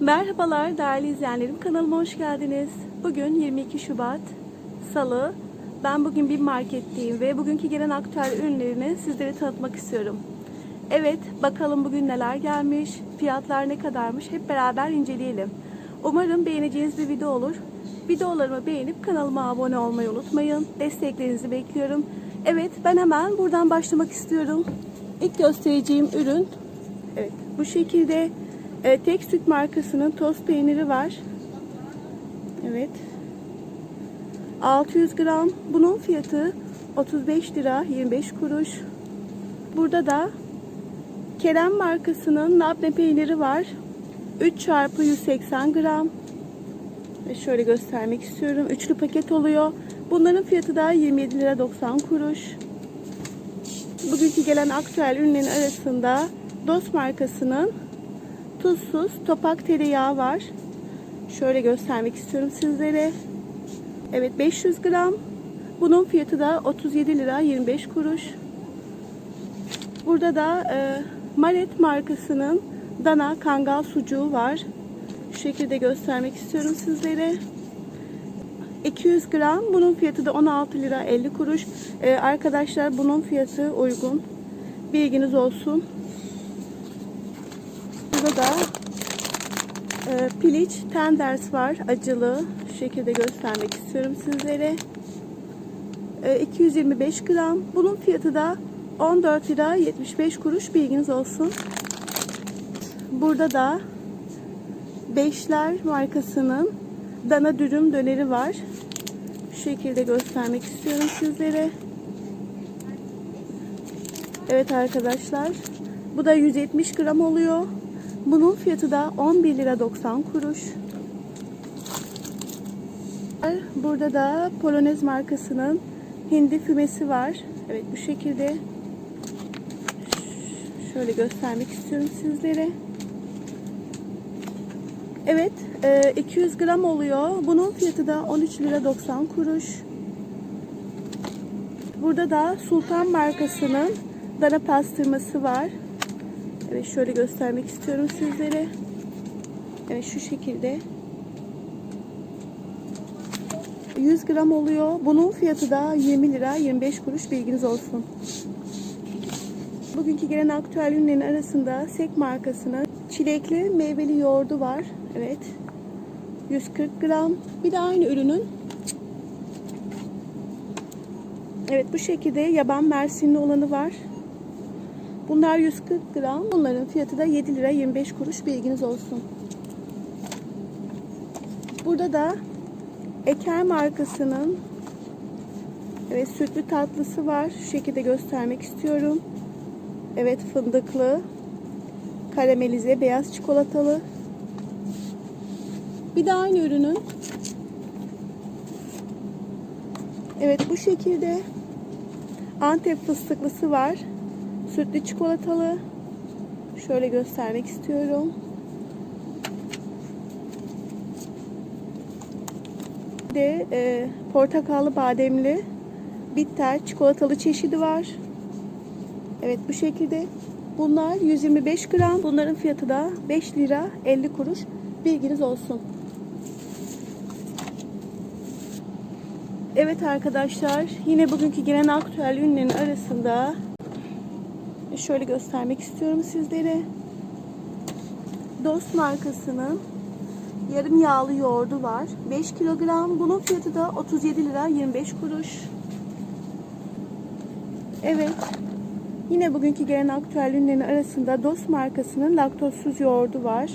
Merhabalar değerli izleyenlerim. Kanalıma hoş geldiniz. Bugün 22 Şubat Salı. Ben bugün bir marketteyim ve bugünkü gelen aktüel ürünlerini sizlere tanıtmak istiyorum. Evet, bakalım bugün neler gelmiş, fiyatlar ne kadarmış hep beraber inceleyelim. Umarım beğeneceğiniz bir video olur. Videolarımı beğenip kanalıma abone olmayı unutmayın. Desteklerinizi bekliyorum. Evet, ben hemen buradan başlamak istiyorum. İlk göstereceğim ürün Evet, bu şekilde e, tek süt markasının tost peyniri var. Evet. 600 gram. Bunun fiyatı 35 lira 25 kuruş. Burada da Kerem markasının labne peyniri var. 3 çarpı 180 gram. Ve şöyle göstermek istiyorum. Üçlü paket oluyor. Bunların fiyatı da 27 lira 90 kuruş. Bugünkü gelen aktüel ürünlerin arasında Dost markasının tuzsuz topak tereyağı var. Şöyle göstermek istiyorum sizlere. Evet 500 gram. Bunun fiyatı da 37 lira 25 kuruş. Burada da e, Maret markasının dana kangal sucuğu var. Şu şekilde göstermek istiyorum sizlere. 200 gram. Bunun fiyatı da 16 lira 50 kuruş. E, arkadaşlar bunun fiyatı uygun. Bilginiz olsun. Burada da e, piliç tenders var. Acılı. Şu şekilde göstermek istiyorum sizlere. E, 225 gram. Bunun fiyatı da 14 lira 75 kuruş. Bilginiz olsun. Burada da Beşler markasının dana dürüm döneri var. Şu şekilde göstermek istiyorum sizlere. Evet arkadaşlar. Bu da 170 gram oluyor. Bunun fiyatı da 11 lira 90 kuruş. Burada da Polonez markasının hindi fümesi var. Evet bu şekilde. Şöyle göstermek istiyorum sizlere. Evet 200 gram oluyor. Bunun fiyatı da 13 lira 90 kuruş. Burada da Sultan markasının dana pastırması var. Evet şöyle göstermek istiyorum sizlere. Evet şu şekilde. 100 gram oluyor. Bunun fiyatı da 20 lira 25 kuruş bilginiz olsun. Bugünkü gelen aktüel ürünlerin arasında Sek markasının çilekli meyveli yoğurdu var. Evet. 140 gram. Bir de aynı ürünün Evet bu şekilde yaban mersinli olanı var. Bunlar 140 gram. Bunların fiyatı da 7 lira 25 kuruş bilginiz olsun. Burada da Eker markasının evet sütlü tatlısı var. Şu şekilde göstermek istiyorum. Evet fındıklı, karamelize, beyaz çikolatalı. Bir de aynı ürünün Evet bu şekilde Antep fıstıklısı var. Sütlü çikolatalı. Şöyle göstermek istiyorum. Bir de e, portakallı bademli bitter çikolatalı çeşidi var. Evet bu şekilde. Bunlar 125 gram. Bunların fiyatı da 5 lira 50 kuruş. Bilginiz olsun. Evet arkadaşlar yine bugünkü gelen aktüel ürünlerin arasında şöyle göstermek istiyorum sizlere. Dost markasının yarım yağlı yoğurdu var. 5 kilogram. Bunun fiyatı da 37 lira 25 kuruş. Evet. Yine bugünkü gelen aktüel ürünlerin arasında Dost markasının laktozsuz yoğurdu var.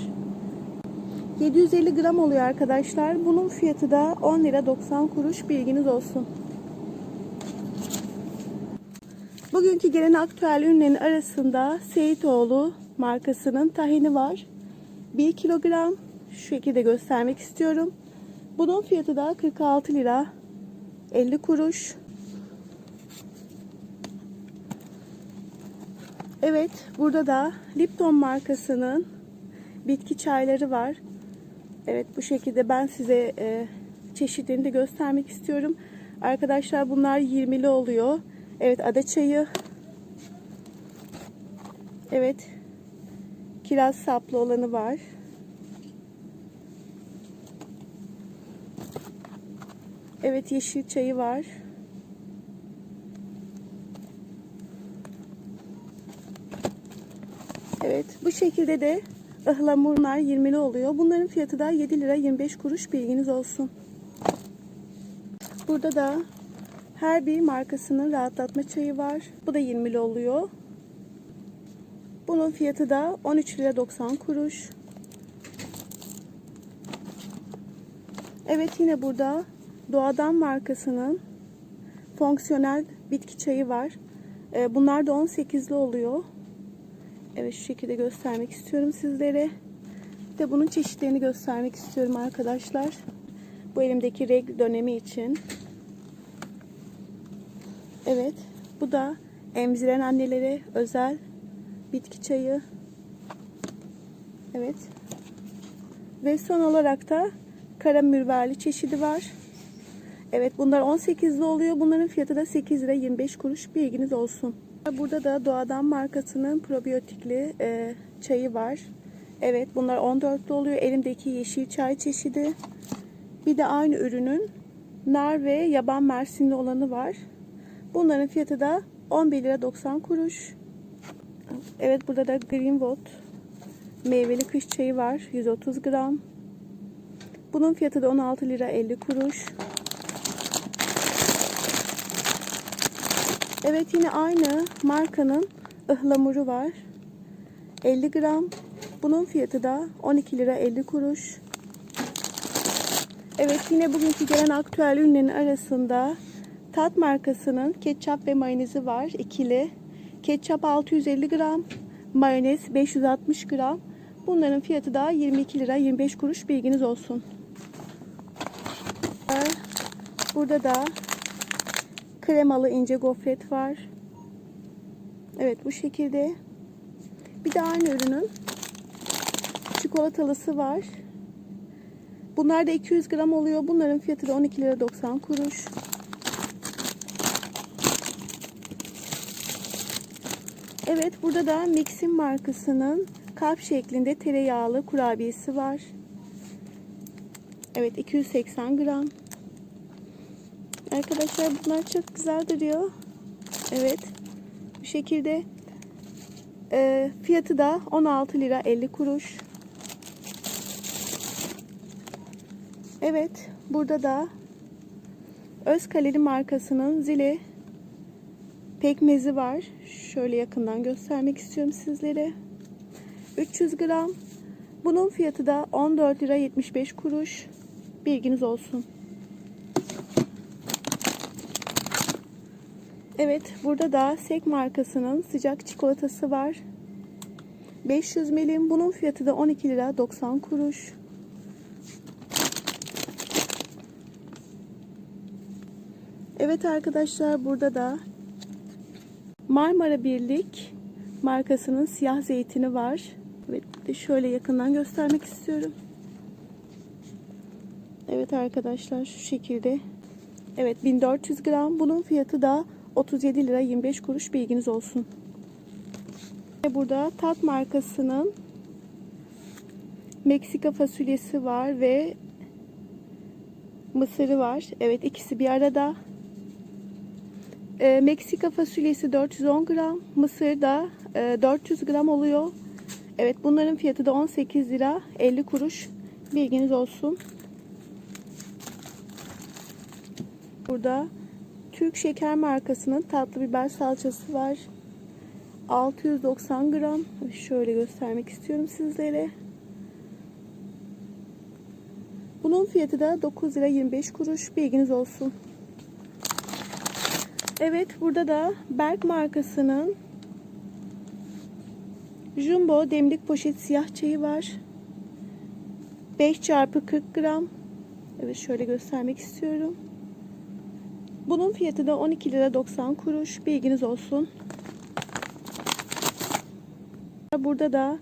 750 gram oluyor arkadaşlar. Bunun fiyatı da 10 lira 90 kuruş. Bilginiz olsun. Bugünkü gelen aktüel ürünlerin arasında Seyitoğlu markasının tahini var. 1 kilogram. Şu şekilde göstermek istiyorum. Bunun fiyatı da 46 lira 50 kuruş. Evet, burada da Lipton markasının bitki çayları var. Evet, bu şekilde ben size e, çeşitlerini de göstermek istiyorum. Arkadaşlar bunlar 20'li oluyor. Evet ada çayı. Evet. Kiraz saplı olanı var. Evet yeşil çayı var. Evet bu şekilde de ıhlamurlar 20'li oluyor. Bunların fiyatı da 7 lira 25 kuruş bilginiz olsun. Burada da her bir markasının rahatlatma çayı var. Bu da 20'li oluyor. Bunun fiyatı da 13 lira 90 kuruş. Evet yine burada Doğadan markasının fonksiyonel bitki çayı var. Ee, Bunlar da 18'li oluyor. Evet şu şekilde göstermek istiyorum sizlere. Bir de bunun çeşitlerini göstermek istiyorum arkadaşlar. Bu elimdeki regl dönemi için. Evet bu da emziren annelere özel bitki çayı. Evet. Ve son olarak da kara mürverli çeşidi var. Evet bunlar 18'li oluyor. Bunların fiyatı da 8 lira 25 kuruş. Bilginiz olsun. Burada da Doğadan markasının probiyotikli e, çayı var. Evet bunlar 14'lü oluyor. Elimdeki yeşil çay çeşidi. Bir de aynı ürünün nar ve yaban mersinli olanı var. Bunların fiyatı da 11 lira 90 kuruş. Evet burada da Greenwood meyveli kış çayı var. 130 gram. Bunun fiyatı da 16 lira 50 kuruş. Evet yine aynı markanın ıhlamuru var. 50 gram. Bunun fiyatı da 12 lira 50 kuruş. Evet yine bugünkü gelen aktüel ürünlerin arasında Tat markasının ketçap ve mayonezi var. ikili. Ketçap 650 gram. Mayonez 560 gram. Bunların fiyatı da 22 lira 25 kuruş bilginiz olsun. Burada da kremalı ince gofret var. Evet bu şekilde. Bir de aynı ürünün çikolatalısı var. Bunlar da 200 gram oluyor. Bunların fiyatı da 12 lira 90 kuruş. Evet burada da Mixin markasının kalp şeklinde tereyağlı kurabiyesi var. Evet 280 gram. Arkadaşlar bunlar çok güzel duruyor. Evet. Bu şekilde e, fiyatı da 16 lira 50 kuruş. Evet. Burada da Özkaleli markasının zili pekmezi var. Şöyle yakından göstermek istiyorum sizlere. 300 gram. Bunun fiyatı da 14 lira 75 kuruş. Bilginiz olsun. Evet, burada da Sek markasının sıcak çikolatası var. 500 milim. Bunun fiyatı da 12 lira 90 kuruş. Evet arkadaşlar burada da Marmara Birlik markasının siyah zeytini var. De şöyle yakından göstermek istiyorum. Evet arkadaşlar şu şekilde. Evet 1400 gram. Bunun fiyatı da 37 lira 25 kuruş bilginiz olsun. Ve burada Tat markasının Meksika fasulyesi var ve mısırı var. Evet ikisi bir arada. E, Meksika fasulyesi 410 gram. Mısır da e, 400 gram oluyor. Evet bunların fiyatı da 18 lira 50 kuruş. Bilginiz olsun. Burada Türk Şeker markasının tatlı biber salçası var. 690 gram. Şöyle göstermek istiyorum sizlere. Bunun fiyatı da 9 lira 25 kuruş. Bilginiz olsun. Evet burada da Berk markasının Jumbo demlik poşet siyah çayı var. 5 çarpı 40 gram. Evet şöyle göstermek istiyorum. Bunun fiyatı da 12 lira 90 kuruş. Bilginiz olsun. Burada da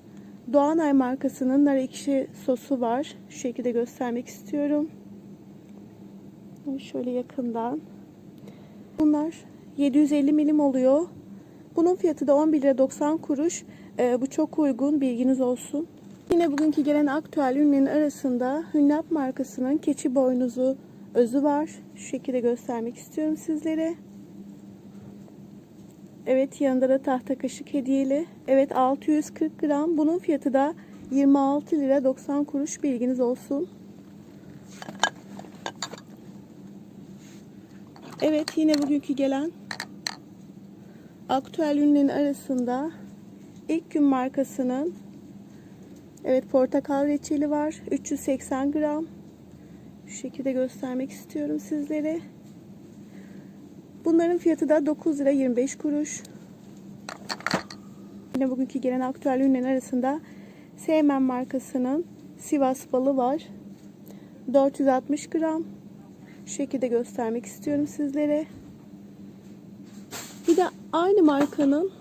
Doğanay markasının nar ekşi sosu var. Şu şekilde göstermek istiyorum. Şöyle yakından. Bunlar 750 milim oluyor. Bunun fiyatı da 11 lira 90 kuruş. Ee, bu çok uygun. Bilginiz olsun. Yine bugünkü gelen aktüel ürünlerin arasında Hünnap markasının keçi boynuzu özü var. Şu şekilde göstermek istiyorum sizlere. Evet yanında da tahta kaşık hediyeli. Evet 640 gram. Bunun fiyatı da 26 lira 90 kuruş bilginiz olsun. Evet yine bugünkü gelen aktüel ürünlerin arasında ilk gün markasının evet portakal reçeli var. 380 gram. Şu şekilde göstermek istiyorum sizlere. Bunların fiyatı da 9 lira 25 kuruş. Yine bugünkü gelen aktüel ürünlerin arasında Seymen markasının Sivas balı var. 460 gram. Şu şekilde göstermek istiyorum sizlere. Bir de aynı markanın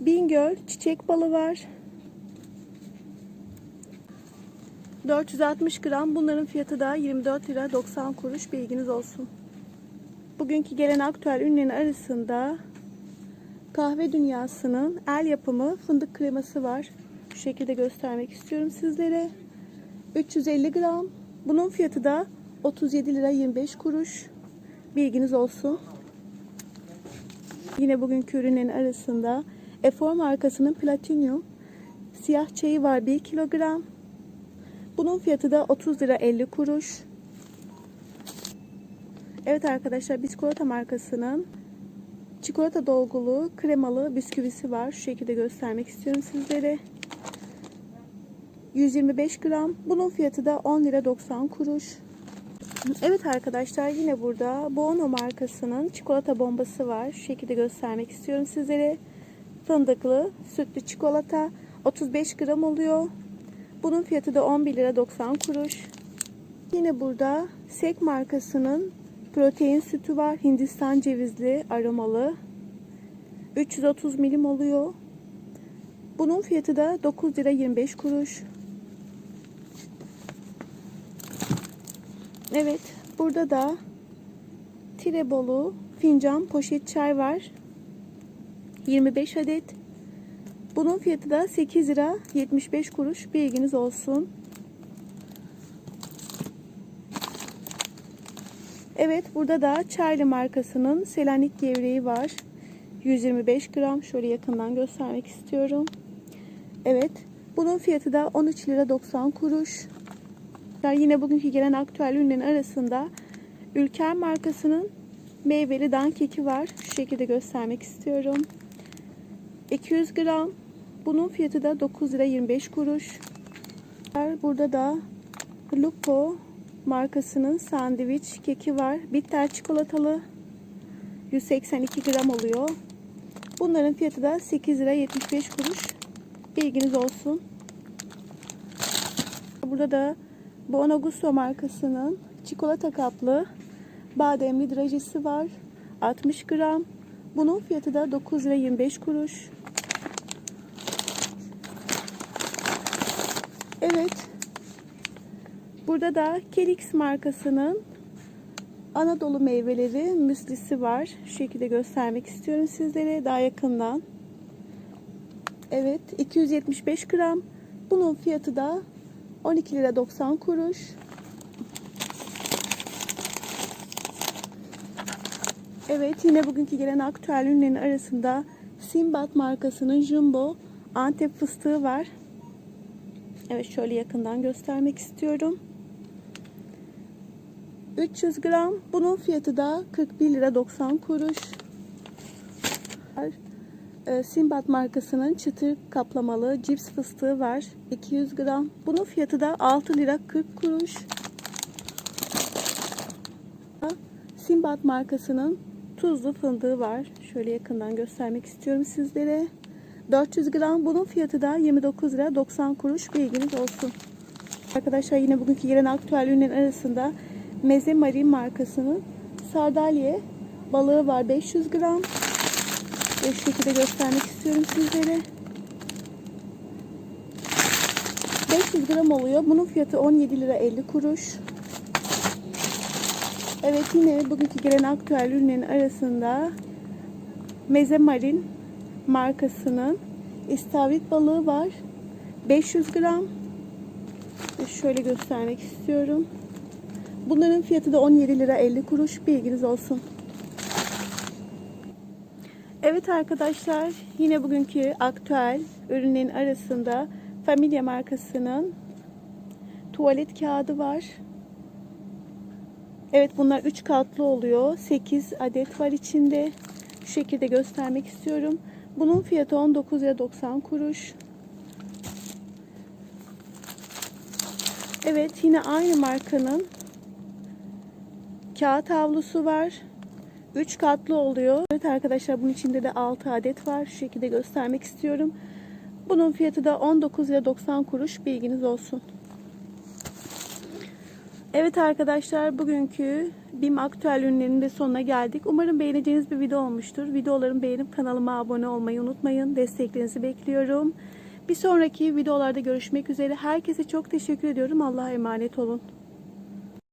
Bingöl çiçek balı var. 460 gram. Bunların fiyatı da 24 lira 90 kuruş. Bilginiz olsun. Bugünkü gelen aktüel ürünlerin arasında kahve dünyasının el yapımı fındık kreması var. Şu şekilde göstermek istiyorum sizlere. 350 gram. Bunun fiyatı da 37 lira 25 kuruş. Bilginiz olsun. Yine bugünkü ürünlerin arasında Efor markasının Platinum siyah çayı var 1 kilogram. Bunun fiyatı da 30 lira 50 kuruş. Evet arkadaşlar Biskolata markasının çikolata dolgulu kremalı bisküvisi var. Şu şekilde göstermek istiyorum sizlere. 125 gram. Bunun fiyatı da 10 lira 90 kuruş. Evet arkadaşlar yine burada Bono markasının çikolata bombası var. Şu şekilde göstermek istiyorum sizlere. Fındıklı sütlü çikolata 35 gram oluyor. Bunun fiyatı da 11 lira 90 kuruş. Yine burada Sek markasının protein sütü var. Hindistan cevizli aromalı. 330 milim oluyor. Bunun fiyatı da 9 lira 25 kuruş. Evet, burada da Tirebolu fincan poşet çay var. 25 adet. Bunun fiyatı da 8 lira 75 kuruş. Bilginiz olsun. Evet, burada da Charlie markasının Selanik gevreği var. 125 gram. Şöyle yakından göstermek istiyorum. Evet, bunun fiyatı da 13 lira 90 kuruş. Yine bugünkü gelen aktüel ürünlerin arasında Ülker markasının meyveli dan keki var. Şu şekilde göstermek istiyorum. 200 gram. Bunun fiyatı da 9 lira 25 kuruş. Burada da Lupo markasının sandviç keki var. Bitter çikolatalı. 182 gram oluyor. Bunların fiyatı da 8 lira 75 kuruş. Bilginiz olsun. Burada da Buon Gusto markasının çikolata kaplı bademli drajesi var. 60 gram. Bunun fiyatı da 9 lira 25 kuruş. Evet. Burada da Kelix markasının Anadolu meyveleri müslisi var. Şu şekilde göstermek istiyorum sizlere daha yakından. Evet 275 gram. Bunun fiyatı da 12 lira 90 kuruş. Evet yine bugünkü gelen aktüel ürünlerin arasında Simbat markasının Jumbo Antep fıstığı var. Evet şöyle yakından göstermek istiyorum. 300 gram. Bunun fiyatı da 41 lira 90 kuruş. Ee, Simbat markasının çıtır kaplamalı cips fıstığı var. 200 gram. Bunun fiyatı da 6 lira 40 kuruş. Simbat markasının tuzlu fındığı var. Şöyle yakından göstermek istiyorum sizlere. 400 gram. Bunun fiyatı da 29 lira 90 kuruş. Bilginiz olsun. Arkadaşlar yine bugünkü gelen aktüel ürünlerin arasında Meze Marin markasının sardalye balığı var 500 gram. Bu şekilde göstermek istiyorum sizlere. 500 gram oluyor. Bunun fiyatı 17 lira 50 kuruş. Evet yine bugünkü gelen aktüel ürünlerin arasında Meze Marin markasının istavrit balığı var. 500 gram. Ve şöyle göstermek istiyorum. Bunların fiyatı da 17 lira 50 kuruş. Bilginiz olsun. Evet arkadaşlar yine bugünkü aktüel ürünlerin arasında Familia markasının tuvalet kağıdı var. Evet bunlar 3 katlı oluyor. 8 adet var içinde. Şu şekilde göstermek istiyorum. Bunun fiyatı 19 lira 90 kuruş. Evet yine aynı markanın kağıt havlusu var. 3 katlı oluyor. Evet arkadaşlar bunun içinde de 6 adet var. Şu şekilde göstermek istiyorum. Bunun fiyatı da 19 lira 90 kuruş. Bilginiz olsun. Evet arkadaşlar bugünkü BİM aktüel ürünlerinin de sonuna geldik. Umarım beğeneceğiniz bir video olmuştur. Videolarımı beğenip kanalıma abone olmayı unutmayın. Desteklerinizi bekliyorum. Bir sonraki videolarda görüşmek üzere. Herkese çok teşekkür ediyorum. Allah'a emanet olun.